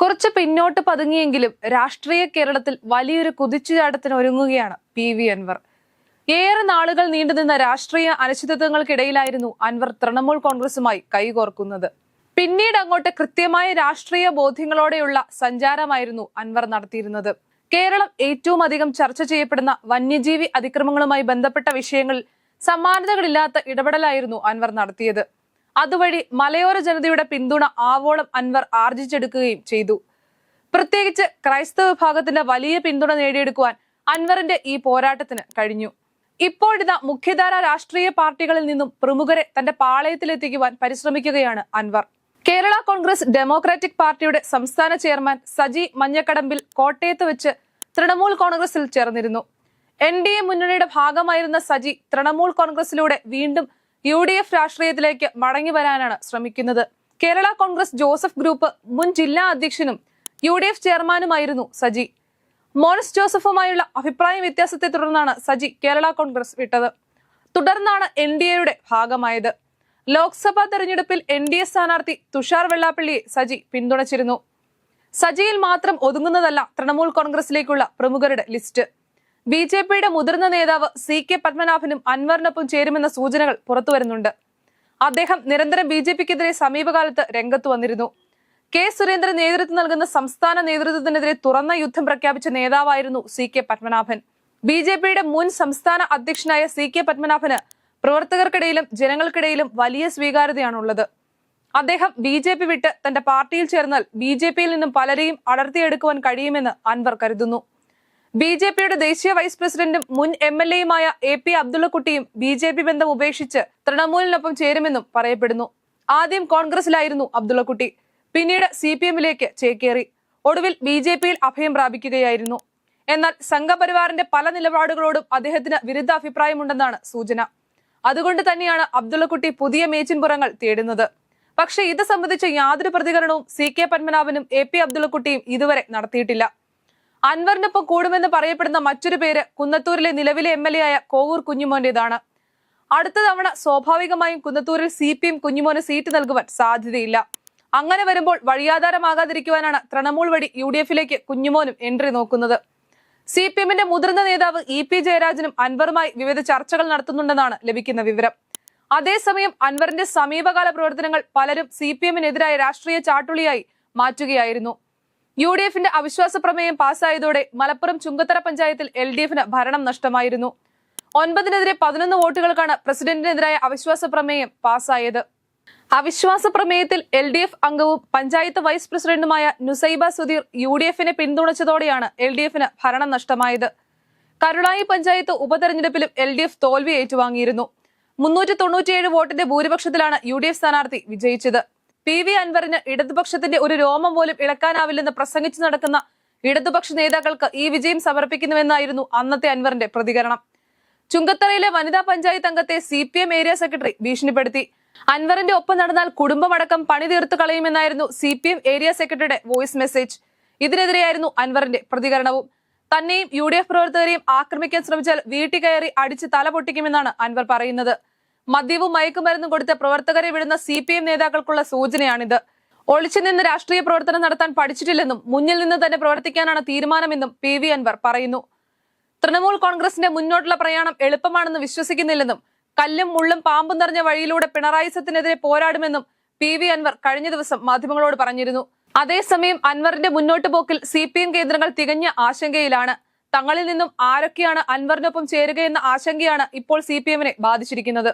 കുറച്ച് പിന്നോട്ട് പതുങ്ങിയെങ്കിലും രാഷ്ട്രീയ കേരളത്തിൽ വലിയൊരു കുതിച്ചുചാട്ടത്തിന് ഒരുങ്ങുകയാണ് പി വി അൻവർ. ഏറെ നാളുകൾ നീണ്ടുനിന്ന രാഷ്ട്രീയ അനിശ്ചിതത്വങ്ങൾക്കിടയിലായിരുന്നു അൻവർ തൃണമൂൽ കോൺഗ്രസുമായി കൈകോർക്കുന്നത്. പിന്നീട് അങ്ങോട്ട് കൃത്യമായ രാഷ്ട്രീയ ബോധ്യങ്ങളോടെയുള്ള സഞ്ചാരമായിരുന്നു അൻവർ നടത്തിയിരുന്നത്. കേരളം ഏറ്റവും അധികം ചർച്ച ചെയ്യപ്പെടുന്ന വന്യജീവി അതിക്രമങ്ങളുമായി ബന്ധപ്പെട്ട വിഷയങ്ങളിൽ സമാനതകളില്ലാത്ത ഇടപെടലായിരുന്നു അൻവർ നടത്തിയത്. അതുവഴി മലയോര ജനതയുടെ പിന്തുണ ആവോളം അൻവർ ആർജിച്ചെടുക്കുകയും ചെയ്തു. പ്രത്യേകിച്ച് ക്രൈസ്തവ വിഭാഗത്തിന്റെ വലിയ പിന്തുണ നേടിയെടുക്കുവാൻ അൻവറിന്റെ ഈ പോരാട്ടത്തിന് കഴിഞ്ഞു. ഇപ്പോഴിതാ മുഖ്യധാര രാഷ്ട്രീയ പാർട്ടികളിൽ നിന്നും പ്രമുഖരെ തന്റെ പാളയത്തിലെത്തിക്കുവാൻ പരിശ്രമിക്കുകയാണ് അൻവർ. കേരള കോൺഗ്രസ് ഡെമോക്രാറ്റിക് പാർട്ടിയുടെ സംസ്ഥാന ചെയർമാൻ സജി മഞ്ഞക്കടമ്പിൽ കോട്ടയത്ത് വെച്ച് തൃണമൂൽ കോൺഗ്രസിൽ ചേർന്നിരുന്നു. എൻ ഡി എ മുന്നണിയുടെ ഭാഗമായിരുന്ന സജി തൃണമൂൽ കോൺഗ്രസിലൂടെ വീണ്ടും യു ഡി എഫ് രാഷ്ട്രീയത്തിലേക്ക് മടങ്ങി വരാനാണ് ശ്രമിക്കുന്നത്. കേരള കോൺഗ്രസ് ജോസഫ് ഗ്രൂപ്പ് മുൻ ജില്ലാ അധ്യക്ഷനും യു ഡി എഫ് ചെയർമാനുമായിരുന്നു സജി. മോൻസ് ജോസഫുമായുള്ള അഭിപ്രായ വ്യത്യാസത്തെ തുടർന്നാണ് സജി കേരള കോൺഗ്രസ് വിട്ടത്. തുടർന്നാണ് എൻ ഡി എയുടെ ഭാഗമായത്. ലോക്സഭാ തെരഞ്ഞെടുപ്പിൽ എൻ ഡി എ സ്ഥാനാർത്ഥി തുഷാർ വെള്ളാപ്പള്ളിയെ സജി പിന്തുണച്ചിരുന്നു. സജിയിൽ മാത്രം ഒതുങ്ങുന്നതല്ല തൃണമൂൽ കോൺഗ്രസിലേക്കുള്ള പ്രമുഖരുടെ ലിസ്റ്റ്. ബി ജെ പിയുടെ മുതിർന്ന നേതാവ് സി കെ പത്മനാഭനും അൻവറിനൊപ്പം ചേരുമെന്ന സൂചനകൾ പുറത്തുവരുന്നുണ്ട്. അദ്ദേഹം നിരന്തരം ബി ജെ പിക്കെതിരെ സമീപകാലത്ത് രംഗത്ത് വന്നിരുന്നു. കെ സുരേന്ദ്രൻ നേതൃത്വം നൽകുന്ന സംസ്ഥാന നേതൃത്വത്തിനെതിരെ തുറന്ന യുദ്ധം പ്രഖ്യാപിച്ച നേതാവായിരുന്നു C K Padmanabhan. B J പിയുടെ മുൻ സംസ്ഥാന അധ്യക്ഷനായ സി കെ പത്മനാഭന് പ്രവർത്തകർക്കിടയിലും ജനങ്ങൾക്കിടയിലും വലിയ സ്വീകാര്യതയാണുള്ളത്. അദ്ദേഹം ബി ജെ പി വിട്ട് തന്റെ പാർട്ടിയിൽ ചേർന്നാൽ ബി ജെ പിയിൽ നിന്നും പലരെയും അടർത്തിയെടുക്കുവാൻ കഴിയുമെന്ന് അൻവർ കരുതുന്നു. ബി ജെ പിയുടെ ദേശീയ വൈസ് പ്രസിഡന്റും മുൻ എം എൽ എയുമായ എ പി അബ്ദുള്ളക്കുട്ടിയും ബി ജെ പി ബന്ധം ഉപേക്ഷിച്ച് തൃണമൂലിനൊപ്പം ചേരുമെന്നും പറയപ്പെടുന്നു. ആദ്യം കോൺഗ്രസിലായിരുന്നു അബ്ദുള്ളക്കുട്ടി. പിന്നീട് സി പി എമ്മിലേക്ക് ചേക്കേറി. ഒടുവിൽ ബി ജെ പിയിൽ അഭയം പ്രാപിക്കുകയായിരുന്നു. എന്നാൽ സംഘപരിവാറിന്റെ പല നിലപാടുകളോടും അദ്ദേഹത്തിന് വിരുദ്ധ അഭിപ്രായമുണ്ടെന്നാണ് സൂചന. അതുകൊണ്ട് തന്നെയാണ് അബ്ദുള്ളക്കുട്ടി പുതിയ മേച്ചിൻപുറങ്ങൾ തേടുന്നത്. പക്ഷേ ഇത് സംബന്ധിച്ച യാതൊരു പ്രതികരണവും സി കെ പത്മനാഭനും എ പി അബ്ദുള്ളക്കുട്ടിയും ഇതുവരെ നടത്തിയിട്ടില്ല. അൻവറിനൊപ്പം കൂടുമെന്ന് പറയപ്പെടുന്ന മറ്റൊരു പേര് കുന്നത്തൂരിലെ നിലവിലെ എം എൽ എ ആയ കോവൂർ കുഞ്ഞുമോന്റേതാണ്. അടുത്ത തവണ സ്വാഭാവികമായും കുന്നത്തൂരിൽ സി പി എം കുഞ്ഞുമോന് സീറ്റ് നൽകുവാൻ സാധ്യതയില്ല. അങ്ങനെ വരുമ്പോൾ വഴിയാധാരമാകാതിരിക്കുവാനാണ് തൃണമൂൽ വഴി യു ഡി എഫിലേക്ക് കുഞ്ഞുമോനും എൻട്രി നോക്കുന്നത്. സി പി എമ്മിന്റെ മുതിർന്ന നേതാവ് ഇ പി ജയരാജനും അൻവറുമായി വിവിധ ചർച്ചകൾ നടത്തുന്നുണ്ടെന്നാണ് ലഭിക്കുന്ന വിവരം. അതേസമയം അൻവറിന്റെ സമീപകാല പ്രവർത്തനങ്ങൾ പലരും സി പി എമ്മിനെതിരായ രാഷ്ട്രീയ ചാട്ടുളിയായി മാറ്റുകയായിരുന്നു. യു ഡി എഫിന്റെ അവിശ്വാസ പ്രമേയം പാസ്സായതോടെ മലപ്പുറം ചുങ്കത്തറ പഞ്ചായത്തിൽ എൽ ഡി എഫിന് ഭരണം നഷ്ടമായിരുന്നു. ഒൻപതിനെതിരെ പതിനൊന്ന് വോട്ടുകൾക്കാണ് പ്രസിഡന്റിനെതിരായ അവിശ്വാസ പ്രമേയം പാസ്സായത്. അവിശ്വാസ പ്രമേയത്തിൽ എൽ ഡി എഫ് അംഗവും പഞ്ചായത്ത് വൈസ് പ്രസിഡന്റുമായ നുസൈബ സുധീർ യു ഡി എഫിനെ പിന്തുണച്ചതോടെയാണ് എൽ ഡി എഫിന് ഭരണം നഷ്ടമായത്. കരുളായി പഞ്ചായത്ത് ഉപതെരഞ്ഞെടുപ്പിലും എൽ ഡി എഫ് തോൽവി ഏറ്റുവാങ്ങിയിരുന്നു. മുന്നൂറ്റി തൊണ്ണൂറ്റിയേഴ് വോട്ടിന്റെ ഭൂരിപക്ഷത്തിലാണ് യു ഡി എഫ് സ്ഥാനാർത്ഥി വിജയിച്ചത്. പി വി അൻവറിന് ഇടതുപക്ഷത്തിന്റെ ഒരു രോമം പോലും ഇളക്കാനാവില്ലെന്ന് പ്രസംഗിച്ചു നടക്കുന്ന ഇടതുപക്ഷ നേതാക്കൾക്ക് ഈ വിജയം സമർപ്പിക്കുന്നുവെന്നായിരുന്നു അന്നത്തെ അൻവറിന്റെ പ്രതികരണം. ചുങ്കത്തറയിലെ വനിതാ പഞ്ചായത്ത് അംഗത്തെ C P M area secretary ഭീഷണിപ്പെടുത്തി. അൻവറിന്റെ ഒപ്പം നടന്നാൽ കുടുംബമടക്കം പണി തീർത്തു കളയുമെന്നായിരുന്നു സി പി എം ഏരിയ സെക്രട്ടറിയുടെ വോയിസ് മെസ്സേജ്. ഇതിനെതിരെയായിരുന്നു അൻവറിന്റെ പ്രതികരണവും. തന്നെയും യു ഡി എഫ് പ്രവർത്തകരെയും ആക്രമിക്കാൻ ശ്രമിച്ചാൽ വീട്ടിൽ കയറി അടിച്ച് തല പൊട്ടിക്കുമെന്നാണ് അൻവർ പറയുന്നത്. മദ്യവും മയക്കുമരുന്നും കൊടുത്ത് പ്രവർത്തകരെ വിടുന്ന സി പി എം നേതാക്കൾക്കുള്ള സൂചനയാണിത്. ഒളിച്ചു നിന്ന് രാഷ്ട്രീയ പ്രവർത്തനം നടത്താൻ പഠിച്ചിട്ടില്ലെന്നും മുന്നിൽ നിന്ന് തന്നെ പ്രവർത്തിക്കാനാണ് തീരുമാനമെന്നും പി വി അൻവർ പറയുന്നു. തൃണമൂൽ കോൺഗ്രസിന്റെ മുന്നോട്ടുള്ള പ്രയാണം എളുപ്പമാണെന്ന് വിശ്വസിക്കുന്നില്ലെന്നും കല്ലും മുള്ളും പാമ്പും നിറഞ്ഞ വഴിയിലൂടെ പിണറായി സത്തിനെതിരെ പോരാടുമെന്നും പി വി അൻവർ കഴിഞ്ഞ ദിവസം മാധ്യമങ്ങളോട് പറഞ്ഞിരുന്നു. അതേസമയം അൻവറിന്റെ മുന്നോട്ട് പോക്കിൽ സി പി എം കേന്ദ്രങ്ങൾ തികഞ്ഞ ആശങ്കയിലാണ്. തങ്ങളിൽ നിന്നും ആരൊക്കെയാണ് അൻവറിനൊപ്പം ചേരുകയെന്ന ആശങ്കയാണ് ഇപ്പോൾ സി പി എമ്മിനെ ബാധിച്ചിരിക്കുന്നത്.